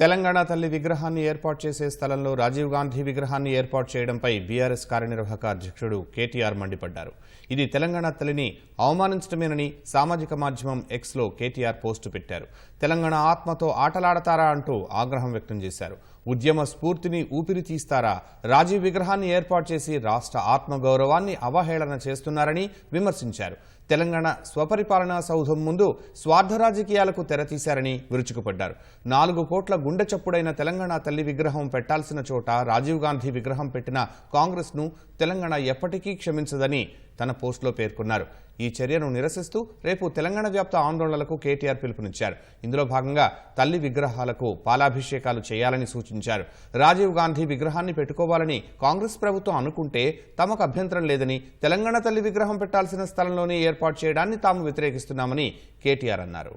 తెలంగాణ తల్లి విగ్రహాన్ని ఏర్పాటు చేసే స్థలంలో రాజీవ్ గాంధీ విగ్రహాన్ని ఏర్పాటు చేయడంపై బీఆర్ఎస్ కార్యనిర్వాహక అధ్యక్షుడు కేటీఆర్ మండిపడ్డారు. ఇది తెలంగాణ తల్లిని అవమానించడమేనని సామాజిక మాధ్యమం ఎక్స్లో కేటీఆర్ పోస్టు పెట్టారు. తెలంగాణ ఆత్మతో ఆటలాడతారా అంటూ ఆగ్రహం వ్యక్తం చేశారు. ఉద్యమ స్ఫూర్తిని ఊపిరి తీస్తారా? రాజీవ్ విగ్రహాన్ని ఏర్పాటు చేసి రాష్ట్ర ఆత్మగౌరవాన్ని అవహేళన చేస్తున్నారని విమర్శించారు. తెలంగాణ స్వపరిపాలనా సౌధం ముందు స్వార్థ రాజకీయాలకు తెరతీశారని విరుచుకుపడ్డారు. నాలుగు కోట్ల గుండె చప్పుడైన తెలంగాణ తల్లి విగ్రహం పెట్టాల్సిన చోట రాజీవ్ గాంధీ విగ్రహం పెట్టిన కాంగ్రెస్ను తెలంగాణ ఎప్పటికీ క్షమించదని తన పోస్టులో పేర్కొన్నారు. ఈ చర్యను నిరసిస్తూ రేపు తెలంగాణ వ్యాప్త ఆందోళనలకు కేటీఆర్ పిలుపునిచ్చారు. ఇందులో భాగంగా తల్లి విగ్రహాలకు పాలాభిషేకాలు చేయాలని సూచించారు. రాజీవ్ గాంధీ విగ్రహాన్ని పెట్టుకోవాలని కాంగ్రెస్ ప్రభుత్వం అనుకుంటే తమకు అభ్యంతరం లేదని తెలంగాణ తల్లి విగ్రహం పెట్టాల్సిన స్థలంలోనే ఏర్పాటు చేయడాన్ని తాము వ్యతిరేకిస్తున్నామని కేటీఆర్ అన్నారు.